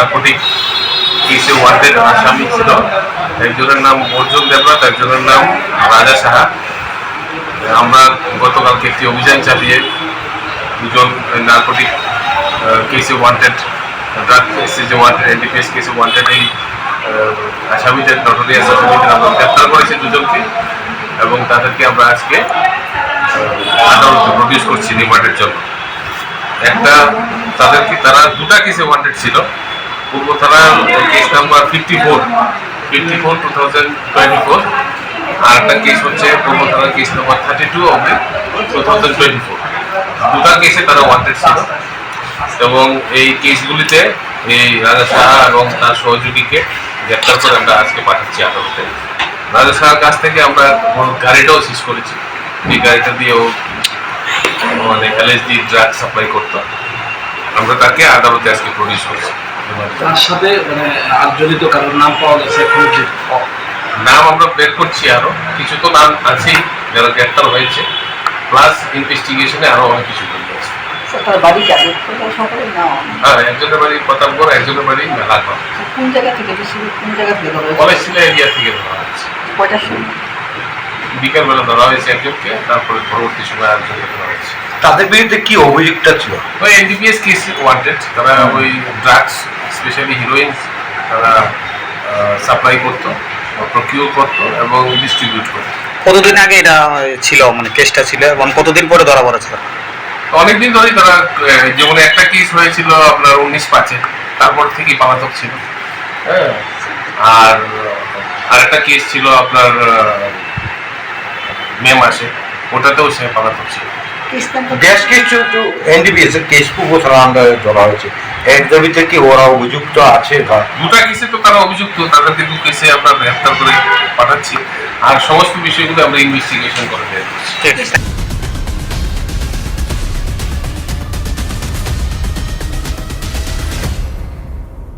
Narcotic কেসে wanted আসামি ছিল। একজনের নাম অর্জুন দেবনাথ, একজনের নাম রাজা সাহা। আমরা গতকালকে একটি অভিযান চালিয়ে দুজন নার্কোটিক কেসে ওয়ান্টেড ড্রাগ কেসে যে ওয়ান্টেড এনডিপিএস কেসে ওয়ান্টেড এই আসামিদের নটোরিয়াস আসামিদের আমরা গ্রেপ্তার করেছি দুজনকে এবং তাদেরকে আমরা আজকে আদালতে প্রডিউস করছি রিমান্ডের জন্য। একটা, তাদেরকে, তারা দুটা কেসে ওয়ান্টেড ছিল। পূর্ব case number fifty four fifty four two thousand twenty four আর কেস হচ্ছে পূর্ব কেস নাম্বার থার্টি টু অব্দি থাউজেন্ড টোয়েন্টি ফোর দুটা কেসে তারা ওয়ান্টেড ছিল। এবং এই কেসগুলিতে এই রাজা সাহা এবং তার সহযোগীকে গ্রেপ্তার করে আমরা আজকে পাঠাচ্ছি আদালতে। রাজা সাহার কাছ থেকে আমরা গাড়িটাও সিজ করেছি। এই গাড়িটা দিয়েও মানে এলএসডি ড্রাগ সাপ্লাই করতো। আমরা তাকে আদালতে আজকে প্রডিউস করছি। তার সাথে মানে আর জড়িত কারোর নাম পাওয়া গেছে এখন নাম আমরা বের করছি আরও। কিছু তো নাম আছেই যারা গ্রেপ্তার হয়েছে। প্লাস ইনভেস্টিগেশনে আরও অনেক কিছু করতে আছে তার বাড়ি যাবে সকালে না। হ্যাঁ একজনের বাড়ি প্রতাপগড় একজনের বাড়ি মেলাঘর। কোন জায়গা থেকে? বেশি কোন জায়গা থেকে কলেজ এরিয়া থেকে ধরা হয়েছে। কয়টার সময়? বিকেলবেলা ধরা হয়েছে একজনকে তারপরে পরবর্তী সময় আরেকজনকে ধরা হয়েছে। তাদের বিরুদ্ধে কি অভিযোগটা ছিল? ওই এনডিপিএস কেস ওয়ান্টেড তারা ওই ড্রাগস স্পেশালি হিরোইন তারা সাপ্লাই করতো প্রকিউর করতো এবং ডিস্ট্রিবিউট করতো। কতদিন আগে এটা ছিল? মানে কেসটা ছিল এবং কতদিন পরে ধরা পড়েছিল তো অনেকদিন ধরেই তারা যেমন একটা কেস হয়েছিল আপনার উনিশ পাঁচে তারপর থেকেই পালাতক ছিল। হ্যাঁ। আর আর একটা কেস ছিল আপনার মে মাসে ওটাতেও সে পালাতক ছিল বেশ কিছু এনডিপিএস এর কেস খুব আন্ডারে ধরা হয়েছে। এর দাবিতে কি ওরা অভিযুক্ত আছে বা দুটা কেসে তো তারা অভিযুক্ত তাদের দু কেসে আমরা গ্রেফতার করে পাঠাচ্ছি। আর সমস্ত বিষয়গুলো আমরা ইনভেস্টিগেশন করে আছে